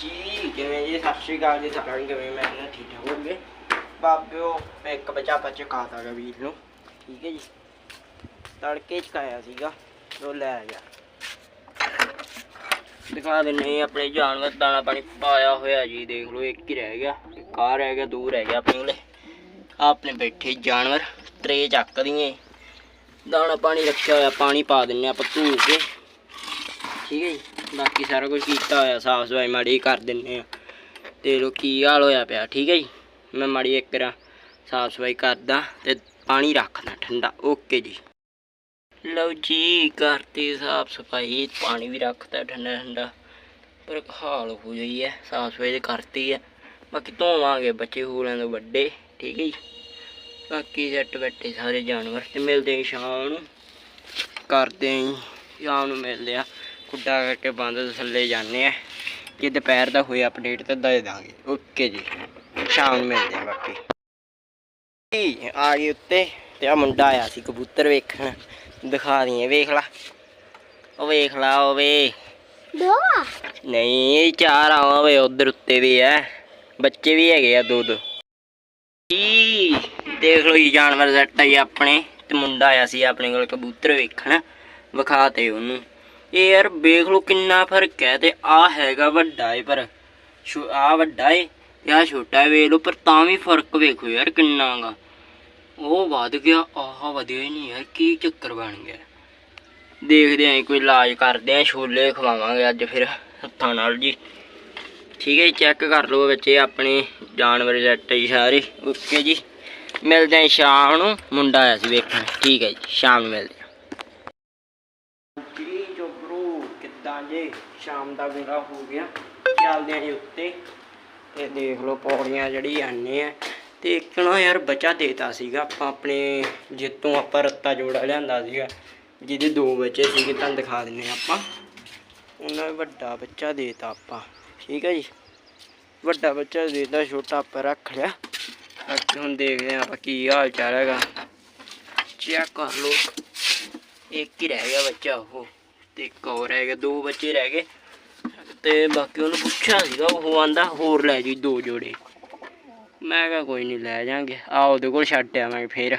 ਜੀ, ਕਿਵੇਂ ਜੀ? ਸਤਿ ਸ਼੍ਰੀ ਅਕਾਲ ਜੀ ਸਾਰਿਆਂ ਨੂੰ ਕਿਵੇਂ? ਮੈਂ ਨਾ ਠੀਕ ਠਾਕ ਹੋਗੇ ਬਾਬਿਓ ਇੱਕ ਬੱਚਾ ਬੱਚੇ ਖਾਤਾ ਗਾ ਵੀਰ ਨੂੰ। ਠੀਕ ਹੈ ਜੀ? ਤੜਕੇ ਚ ਖਾਇਆ ਸੀਗਾ, ਉਹ ਲੈ ਗਿਆ। ਦਿਖਾ ਦਿੰਨੇ ਆਪਣੇ ਜਾਨਵਰ, ਦਾਣਾ ਪਾਣੀ ਪਾਇਆ ਹੋਇਆ ਜੀ, ਦੇਖ ਲਓ, ਇੱਕ ਹੀ ਰਹਿ ਗਿਆ, ਇੱਕ ਆ ਰਹਿ ਗਿਆ ਦੂਰ ਰਹਿ ਗਿਆ ਆਪਣੇ ਕੋਲੇ। ਆਪਣੇ ਬੈਠੇ ਜਾਨਵਰ, ਤਰੇ ਚੱਕ ਦੀਏ ਦਾਣਾ ਪਾਣੀ ਰੱਖਿਆ ਹੋਇਆ, ਪਾਣੀ ਪਾ ਦਿੰਨੇ ਆਪਾਂ ਧੂ ਕੇ। ਠੀਕ ਹੈ ਜੀ? ਬਾਕੀ ਸਾਰਾ ਕੁਝ ਕੀਤਾ ਹੋਇਆ ਸਾਫ਼ ਸਫ਼ਾਈ ਮਾੜੀ ਕਰ ਦਿੰਨੇ ਆ ਤੇ ਲੋ ਕੀ ਹਾਲ ਹੋਇਆ ਪਿਆ ਠੀਕ ਹੈ ਜੀ? ਮੈਂ ਮਾੜੀ ਇੱਕ ਰਾਂ ਸਾਫ਼ ਸਫ਼ਾਈ ਕਰਦਾ ਤੇ ਪਾਣੀ ਰੱਖਦਾ ਠੰਡਾ ਓਕੇ ਜੀ। ਲਓ ਜੀ ਕਰਤੀ ਸਾਫ਼ ਸਫ਼ਾਈ ਪਾਣੀ ਵੀ ਰੱਖਦਾ ਠੰਡਾ ਠੰਡਾ। ਪਰ ਹਾਲ ਹੋ ਗਈ ਹੈ ਸਾਫ਼ ਸਫ਼ਾਈ ਤੇ ਕਰਤੀ ਹੈ। ਬਾਕੀ ਧੋਵਾਂਗੇ ਬੱਚੇ ਹੂਲਾਂ ਤੋਂ ਵੱਡੇ ਠੀਕ ਹੈ ਜੀ? ਬਾਕੀ ਜੱਟ ਬੈਠੇ ਸਾਰੇ ਜਾਨਵਰ ਤੇ ਮਿਲਦੇ ਹਾਂ ਸ਼ਾਮ ਨੂੰ। ਕਰਦੇ ਆਂ ਜੀ, ਸ਼ਾਮ ਨੂੰ ਮਿਲਦੇ ਆ ਕੁੱਡਾ ਕਰਕੇ ਬੰਦ ਥੱਲੇ ਜਾਂਦੇ ਆ। ਜੇ ਦੁਪਹਿਰ ਦਾ ਹੋਇਆ ਅਪਡੇਟ ਤਾਂ ਦੇ ਦਾਂਗੇ। ਓਕੇ ਜੀ। ਸ਼ਾਮ ਨੂੰ ਮਿਲਦੇ ਆ ਬਾਕੀ। ਜੀ ਆ ਗਏ ਉੱਤੇ ਤੇ ਆ ਮੁੰਡਾ ਆਇਆ ਸੀ ਕਬੂਤਰ ਵੇਖਣ। ਦਿਖਾ ਦਈਏ ਵੇਖ ਲਾ। ਉਹ ਵੇਖ ਲਾ ਉਹ ਵੇ। ਦੋ ਨਹੀਂ ਚਾਰ ਆਵਾਂ ਵੇ ਉਧਰ ਉੱਤੇ ਵੀ ਐ ਬੱਚੇ ਵੀ ਹੈਗੇ ਆ ਦੋ ਦੋ ਜੀ ਦੇਖ ਲਓ ਜੀ ਜਾਨਵਰ ਸੈੱਟ ਆਈ ਆਪਣੇ। ਤੇ ਮੁੰਡਾ ਆਇਆ ਸੀ ਆਪਣੇ ਕੋਲ ਕਬੂਤਰ ਵੇਖਣ। ਵਿਖਾ ਤੇ ਉਹਨੂੰ। ਇਹ ਯਾਰ ਵੇਖ ਲਓ ਕਿੰਨਾ ਫ਼ਰਕ ਹੈ ਤੇ ਆ ਹੈਗਾ ਵੱਡਾ ਏ ਪਰ ਆ ਵੱਡਾ ਏ ਤੇ ਆ ਛੋਟਾ ਵੇਖ ਲਓ, ਪਰ ਤਾਂ ਵੀ ਫ਼ਰਕ ਵੇਖੋ ਯਾਰ ਕਿੰਨਾ ਗਾ ਉਹ ਵੱਧ ਗਿਆ, ਆਹ ਵਧਿਆ ਹੀ ਨਹੀਂ ਯਾਰ, ਕੀ ਚੱਕਰ ਬਣ ਗਿਆ? ਦੇਖਦੇ ਆਂ ਕੋਈ ਇਲਾਜ ਕਰਦੇ ਆਂ, ਛੋਲੇ ਖਵਾਵਾਂਗੇ ਅੱਜ ਫਿਰ ਹੱਥਾਂ ਨਾਲ ਜੀ। ਠੀਕ ਹੈ ਜੀ ਚੈੱਕ ਕਰ ਲਓ ਬੱਚੇ ਆਪਣੇ ਜਾਨਵਰ ਜੱਟ ਜੀ ਸਾਰੇ। ਓਕੇ ਜੀ, ਮਿਲਦੇ ਆਂ ਸ਼ਾਮ ਨੂੰ। ਮੁੰਡਾ ਆਇਆ ਸੀ ਵੇਖਣ। ਠੀਕ ਹੈ ਜੀ, ਸ਼ਾਮ ਨੂੰ ਮਿਲਦੇ ਆਂ ਜੀ ਜੋਬਰੂ ਕਿੱਦਾਂ ਜੇ ਸ਼ਾਮ ਦਾ ਵੇਲਾ ਹੋ ਗਿਆ। ਚੱਲਦੇ ਆਂ ਜੀ ਉੱਤੇ। ਤੇ ਦੇਖ ਲਓ ਪੌੜੀਆਂ ਜਿਹੜੀ ਆਨੇ ਆ। ਤੇ ਇੱਕ ਨਾ ਯਾਰ ਬੱਚਾ ਦੇਤਾ ਸੀਗਾ, ਆਪਾਂ ਆਪਣੇ ਜਿੱਤੋਂ ਆਪਾਂ ਰੱਤਾ ਜੋੜਾ ਲਿਆਂਦਾ ਸੀਗਾ। ਜਿਹਦੇ ਦੋ ਬੱਚੇ ਸੀਗੇ, ਤੁਹਾਨੂੰ ਦਿਖਾ ਦਿੰਨੇ ਆ ਆਪਾਂ। ਉਹਨਾਂ ਨੇ ਵੱਡਾ ਬੱਚਾ ਦੇਤਾ ਆਪਾਂ, ਠੀਕ ਹੈ ਜੀ? ਵੱਡਾ ਬੱਚਾ ਦੇਤਾ, ਛੋਟਾ ਆਪਾਂ ਰੱਖ ਲਿਆ। ਬਾਕੀ ਹੁਣ ਦੇਖਦੇ ਆ ਆਪਾਂ ਕੀ ਹਾਲ ਚਾਲ ਹੈਗਾ। ਚੈੱਕ ਕਰ ਲਓ। ਇੱਕ ਹੀ ਰਹਿ ਗਿਆ ਬੱਚਾ ਉਹ। ਤੇ ਇੱਕ ਹੋਰ ਰਹਿ ਦੋ ਬੱਚੇ ਰਹਿ ਗਏ। ਤੇ ਬਾਕੀ ਉਹਨੂੰ ਪੁੱਛਿਆ ਸੀਗਾ, ਉਹ ਆਂਦਾ ਹੋਰ ਲੈ ਜੀ ਦੋ ਜੋੜੇ। ਮੈਂ ਕਿਹਾ ਕੋਈ ਨਹੀਂ ਲੈ ਜਾਾਂਗੇ। ਆ ਉਹਦੇ ਕੋਲ ਛੱਡ ਆਵਾਂਗੇ ਫੇਰ।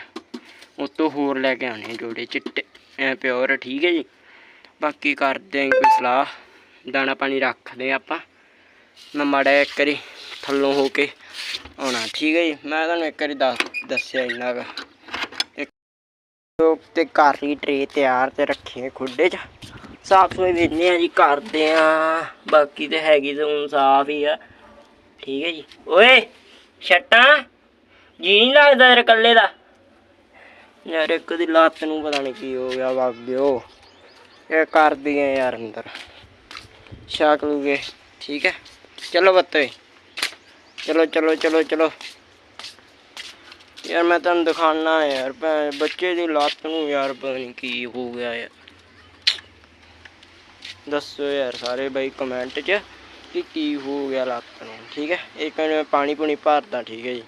ਤੋਂ ਹੋਰ ਲੈ ਕੇ ਆਉਣੇ ਜੋੜੇ, ਚਿੱਟੇ, ਐ ਪਿਓਰ ਠੀਕ ਹੈ ਜੀ। ਬਾਕੀ ਕਰਦੇ ਆਂ ਕੋਈ ਸਲਾਹ। ਦਾਣਾ ਪਾਣੀ ਰੱਖਦੇ ਆਂ ਆਪਾਂ। ਮੈਂ ਮਾੜਾ ਇੱਕ ਵਾਰੀ ਥੱਲੋਂ ਹੋ ਕੇ ਆਉਣਾ, ਠੀਕ ਹੈ ਜੀ। ਮੈਂ ਤੁਹਾਨੂੰ ਇੱਕ ਵਾਰੀ ਦੱਸ, ਦੱਸਿਆ ਇੰਨਾ ਕੁ। ਇੱਕ ਤੇ ਕਰ ਲਈ ਟਰੇ ਤਿਆਰ ਤੇ ਰੱਖੇ ਖੁੱਡੇ 'ਚ। ਸਾਫ਼ ਸਫ਼ਾਈ ਵੇਖਦੇ ਆ ਜੀ, ਕਰਦੇ ਆ। ਬਾਕੀ ਤੇ ਹੈਗੀ ਤਾਂ ਹੁਣ ਸਾਫ਼ ਹੀ ਆ। ਠੀਕ ਹੈ ਜੀ। ਓਏ, ਛੱਟਾਂ? ਜੀ ਨਹੀਂ ਲੱਗਦਾ ਤੇਰੇ ਇਕੱਲੇ ਦਾ? ਯਾਰ ਇੱਕ ਦੀ ਲੱਤ ਨੂੰ ਪਤਾ ਨਹੀਂ ਕੀ ਹੋ ਗਿਆ ਬਾਬਿਓ ਇਹ ਕਰਦੀ ਆ ਯਾਰ ਅੰਦਰ। ਛਾਕ ਲੂਗੇ। ਠੀਕ ਹੈ। ਚਲੋ ਬੱਤੇ। ਚਲੋ ਚਲੋ ਚਲੋ ਚਲੋ। ਯਾਰ ਮੈਂ ਤੁਹਾਨੂੰ ਦਿਖਾਣਾ ਯਾਰ, ਭੈਣ, ਬੱਚੇ ਦੀ ਲੱਤ ਨੂੰ ਯਾਰ ਪਤਾ ਨਹੀਂ ਕੀ ਹੋ ਗਿਆ ਯਾਰ। ਦੱਸੋ ਯਾਰ ਸਾਰੇ ਬਾਈ ਕਮੈਂਟ 'ਚ ਕਿ ਕੀ ਹੋ ਗਿਆ ਲੱਤ ਨੂੰ, ਠੀਕ ਹੈ? ਇੱਕ ਮਿੰਟ ਮੈਂ ਪਾਣੀ ਪੂਣੀ ਭਰਦਾ, ਠੀਕ ਹੈ ਜੀ।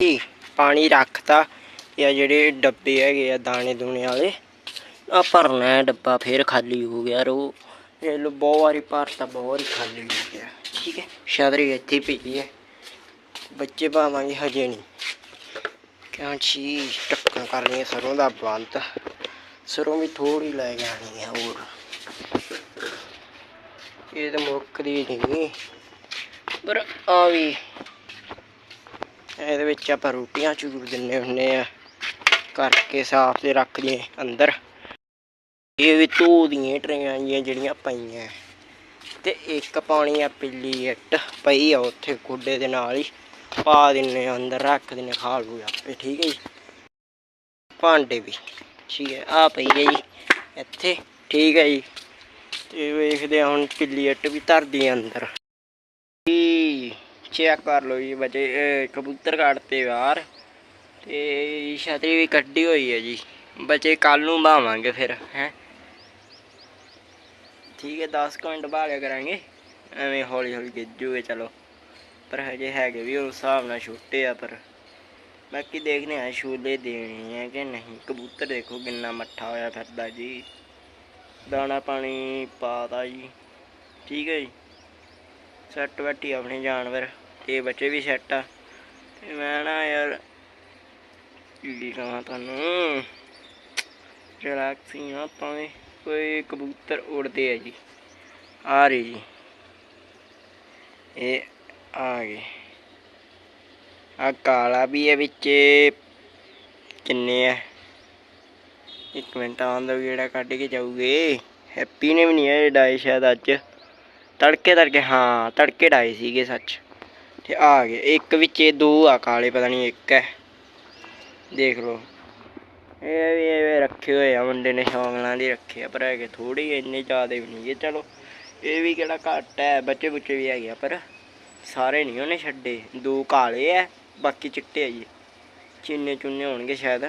ਜੀ, ਪਾਣੀ ਰੱਖਤਾ ਜਾਂ ਜਿਹੜੇ ਡੱਬੇ ਹੈਗੇ ਆ, ਦਾਣੇ ਦੂਣੇ ਵਾਲੇ ਆ ਭਰਨਾ ਹੈ ਡੱਬਾ, ਫੇਰ ਖਾਲੀ ਹੋ ਗਿਆ ਰੋ। ਇਹ ਲੋ, ਬਹੁਤ ਵਾਰੀ ਭਰਤਾ, ਬਹੁਤ ਵਾਰੀ ਖਾਲੀ ਹੋ ਗਿਆ, ਠੀਕ ਹੈ? ਸ਼ਾਦਰੀ ਇੱਥੇ ਪਈ ਹੈ। ਬੱਚੇ ਪਾਵਾਂਗੇ ਹਜੇ ਨਹੀਂ। ਕਿਉਂ ਚੀ ਟੱਕਣ ਕਰਨੀ ਸਰੋਂ ਦਾ ਬੰਦ ਸਰੋਂ ਵੀ ਥੋੜੀ ਲੈ ਕੇ ਆਣੀ ਹੈ ਹੋਰ। ਇਹ ਮੁੱਕਦੀ ਨਹੀਂ। ਪਰ ਆ ਵੀ, ਇਹਦੇ ਵਿੱਚ ਆਪਾਂ ਰੋਟੀਆਂ ਚੂਰ ਦਿੰਨੇ ਹੁੰਨੇ ਆ। ਕਰਕੇ ਸਾਫ਼ ਤੇ ਰੱਖ ਲਈਏ ਅੰਦਰ। ਇਹ ਵੀ ਧੋ ਦੀਆਂ ਟਰੇਆਂ ਜੀਆਂ ਜਿਹੜੀਆਂ ਪਈਆਂ। ਤੇ ਇੱਕ ਪਾਣੀ ਆ ਪਿੱਲੀ ਇੱਟ ਪਈ ਆ ਉੱਥੇ ਗੁੱਡੇ ਦੇ ਨਾਲ ਹੀ। ਪਾ ਦਿੰਨੇ ਅੰਦਰ, ਰੱਖ ਦਿੰਨੇ ਖਾ ਲੂ ਆਪੇ, ਠੀਕ ਹੈ ਜੀ। ਭਾਂਡੇ ਵੀ। ਠੀਕ ਹੈ ਆ ਪਈ ਹੈ ਜੀ। ਇੱਥੇ। ਠੀਕ ਹੈ ਜੀ। ਤੇ ਵੇਖਦੇ ਆ ਹੁਣ ਪਿੱਲੀ ਅੱਟ ਵੀ ਧਰਦੀ ਆ ਅੰਦਰ। ਜੀ ਚੈੱਕ ਕਰ ਲਓ ਜੀ ਬੱਚੇ ਕਬੂਤਰ ਕੱਢਤੇ ਬਾਹਰ। ਤੇ ਛਤਰੀ ਵੀ ਕੱਢੀ ਹੋਈ ਹੈ ਜੀ। ਬੱਚੇ ਕੱਲ ਨੂੰ ਬਾਵਾਂਗੇ ਫਿਰ, ਹੈ। ਠੀਕ ਹੈ 10 ਮਿੰਟ ਬਾਲਿਆ ਕਰਾਂਗੇ। ਐਵੇਂ ਹੌਲੀ ਹੌਲੀ ਗਿੱਜੂਗੇ ਚਲੋ। ਪਰ ਹਜੇ ਹੈਗੇ ਵੀ, ਉਸ ਹਿਸਾਬ ਨਾਲ ਛੋਟੇ ਆ, ਪਰ ਬਾਕੀ ਦੇਖਦੇ ਆ ਛੋਲੇ ਦੇਣੇ ਆ ਕਿ ਨਹੀਂ? ਕਬੂਤਰ ਦੇਖੋ ਕਿੰਨਾ ਮੱਠਾ ਹੋਇਆ ਫਿਰਦਾ ਜੀ। ਦਾਣਾ ਪਾਣੀ ਪਾਤਾ ਜੀ। ਠੀਕ ਹੈ ਜੀ। ਸੈੱਟ ਬੈਠੀ ਆਪਣੇ ਜਾਨਵਰ। ਤੇ ਬੱਚੇ ਵੀ ਸੈੱਟ ਆ। ਤੇ ਮੈਂ ਨਾ ਯਾਰ ਕੀ ਕਹਾਂ ਤੁਹਾਨੂੰ? ਰਿਲੈਕਸਿੰਗ ਆ ਭਾਵੇਂ ਕੋਈ ਕਬੂਤਰ ਉੜਦੇ ਆ ਜੀ। ਆ ਰਹੇ ਜੀ। ਇਹ ਆ ਗਏ। ਆ ਕਾਲਾ ਵੀ ਹੈ ਵਿੱਚ। ਕਿੰਨੇ ਆ? ਇੱਕ ਮਿੰਟ, ਆਉਣ ਜਿਹੜਾ ਕੱਢ ਕੇ ਜਾਊਗੇ। ਹੈਪੀ ਨੇ ਵੀ ਨਹੀਂ ਇਹ ਡਾਏ ਸ਼ਾਇਦ ਅੱਜ। ਤੜਕੇ ਤੜਕੇ, ਹਾਂ, ਤੜਕੇ ਡਾਏ ਸੀਗੇ ਸੱਚ। ਤੇ ਆ ਗਏ। ਇੱਕ ਵਿੱਚ ਇਹ ਦੋ ਆ, ਕਾਲੇ ਪਤਾ ਨਹੀਂ ਇੱਕ ਹੈ। ਦੇਖ ਲਓ। ਇਹ ਵੀ ਐਵੇਂ ਰੱਖੇ ਹੋਏ ਆ ਮੁੰਡੇ ਨੇ ਸ਼ੌਂਕ ਨਾਲ ਰੱਖੇ ਆ, ਪਰ ਹੈਗੇ ਥੋੜੇ ਇੰਨੇ ਜ਼ਿਆਦਾ ਵੀ ਨਹੀਂ। ਇਹ ਚਲੋ, ਇਹ ਵੀ ਕਿਹੜਾ ਘੱਟ ਹੈ, ਬੱਚੇ ਬੁੱਚੇ ਵੀ ਹੈਗੇ ਆ, ਪਰ ਸਾਰੇ ਨਹੀਂ ਉਹਨੇ ਛੱਡੇ। ਦੋ ਕਾਲੇ ਆ। ਬਾਕੀ ਚਿੱਟੇ ਆ ਜੀ। ਚੀਨੇ ਚੁੰਨੇ ਹੋਣਗੇ ਸ਼ਾਇਦ।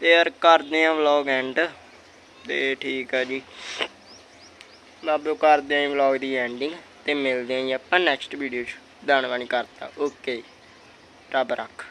ਤੇ ਯਾਰ ਕਰਦੇ ਆ ਵਲੌਗ ਐਂਡ ਤੇ ਠੀਕ ਆ ਜੀ। ਬਾਬਿਓ ਕਰਦੇ ਆਂ ਵਲੌਗ ਦੀ ਐਂਡਿੰਗ ਤੇ ਮਿਲਦੇ ਆਂ ਜੀ ਆਪਾਂ ਨੈਕਸਟ ਵੀਡੀਓ 'ਚ। ਦਾਣਵਾਣੀ ਕਰਤਾ। ਓਕੇ ਰੱਬ ਰੱਖ।